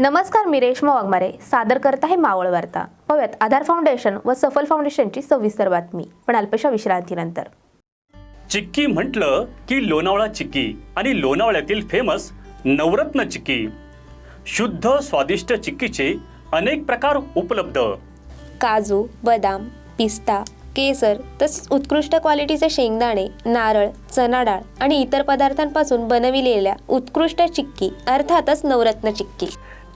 नमस्कार मी रेश्मा वाघमारे सादर करत आहे मावळ वार्ता. पाहूयात आधार फाउंडेशन व सफल फाउंडेशनची सविस्तर बातमी पण अल्पशा विश्रांतीनंतर. चिक्की म्हटलं की लोणावळा चिक्की आणि लोणावळ्यातील फेमस नवरत्न चिक्की. शुद्ध स्वादिष्ट चिक्कीचे अनेक प्रकार उपलब्ध. काजू बदाम पिस्ता केसर तसेच उत्कृष्ट क्वालिटीचे शेंगदाणे नारळ चना डाळ आणि इतर पदार्थांपासून बनविलेल्या उत्कृष्ट चिक्की अर्थातच नवरत्न चिक्की.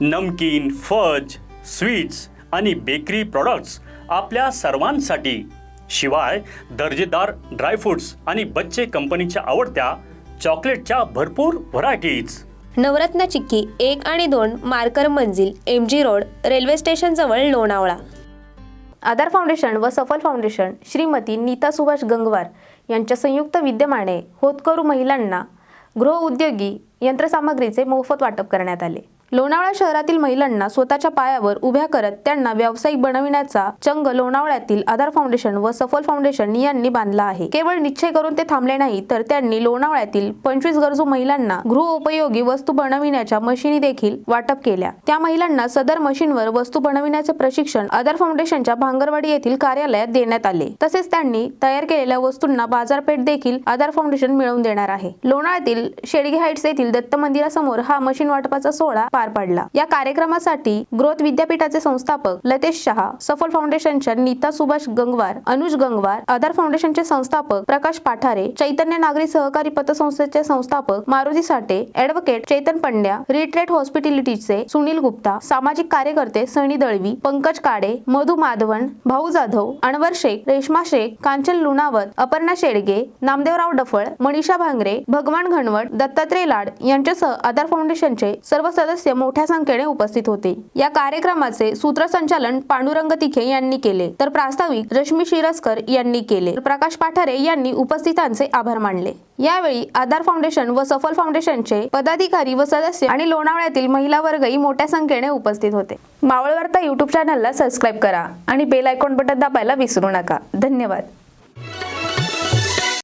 नमकीन फज स्वीट्स आणि बेकरी प्रॉडक्ट्स आपल्या सर्वांसाठी. शिवाय दर्जेदार ड्रायफ्रुट्स आणि बच्चे कंपनीच्या आवडत्या चॉकलेटच्या भरपूर व्हरायटीज नवरत्न चिक्की एक आणि दोन marker Manzil M G road railway station जवळ लोणावळा. आधार फाउंडेशन व सफल फाउंडेशन श्रीमती नीता सुभाष गंगवार यांच्या संयुक्त विद्यमाने होतकरू महिलांना गृहउद्योगी यंत्रसामग्रीचे मोफत वाटप करण्यात आले. लोणावळा शहरातील महिलांना स्वतःच्या पायावर उभ्या करत त्यांना व्यावसायिक बनविण्याचा चंग लोणावळ्यातील आधार फाउंडेशन व सफल फाउंडेशन यांनी बांधला आहे. केवळ निश्चय करून ते थांबले नाही तर त्यांनी लोणावळ्यातील पंचवीस गरजू महिलांना गृहोपयोगी वस्तू बनविण्याच्या मशिनी देखील वाटप केल्या. त्या महिलांना सदर मशीनवर वस्तू बनविण्याचे प्रशिक्षण आधार फाउंडेशनच्या भांगरवाडी येथील कार्यालयात देण्यात आले. तसेच त्यांनी तयार केलेल्या वस्तूंना बाजारपेठ देखील आधार फाउंडेशन मिळवून देणार आहे. लोणाळ्यातील शेडगे हाईट्स येथील दत्त मंदिरासमोर हा मशीन वाटपाचा सोहळा पार पाडला. या कार्यक्रमासाठी ग्रोथ विद्यापीठाचे संस्थापक लतेश शहा सफल फाउंडेशनच्या नीता सुभाष गंगवार अनुज गंगवार आधार फाउंडेशनचे संस्थापक प्रकाश पाठारे चैतन्य नागरी सहकारी पतसंस्थेचे संस्थापक मारुती साठे ऍडव्होकेट चैतन पंड्या रिट्रेट हॉस्पिटॅलिटीचे सुनील गुप्ता सामाजिक कार्यकर्ते सनी दळवी पंकज काडे मधु माधवन भाऊ जाधव अनवर शेख रेश्मा शेख कांचन लुणावत अपर्णा शेडगे नामदेवराव डफळ मनीषा भांगरे भगवान घनवट दत्तात्रय लाड यांच्यासह आधार फाउंडेशनचे सर्व सदस्य मोठ्या संख्येने उपस्थित होते. या कार्यक्रमाचे सूत्रसंचालन पांडुरंग तिखे यांनी केले. तर प्रास्ताविक रश्मी शिरस्कर यांनी केले. प्रकाश पाठारे यांनी उपस्थितांचे आभार मानले. यावेळी आधार फाउंडेशन व सफल फाउंडेशनचे पदाधिकारी व सदस्य आणि लोणावळ्यातील महिला वर्गही मोठ्या संख्येने उपस्थित होते. मावळ वार्ता युट्यूब चॅनलला सबस्क्राईब करा आणि बेल आयकॉन बटन दाबायला विसरू नका. धन्यवाद.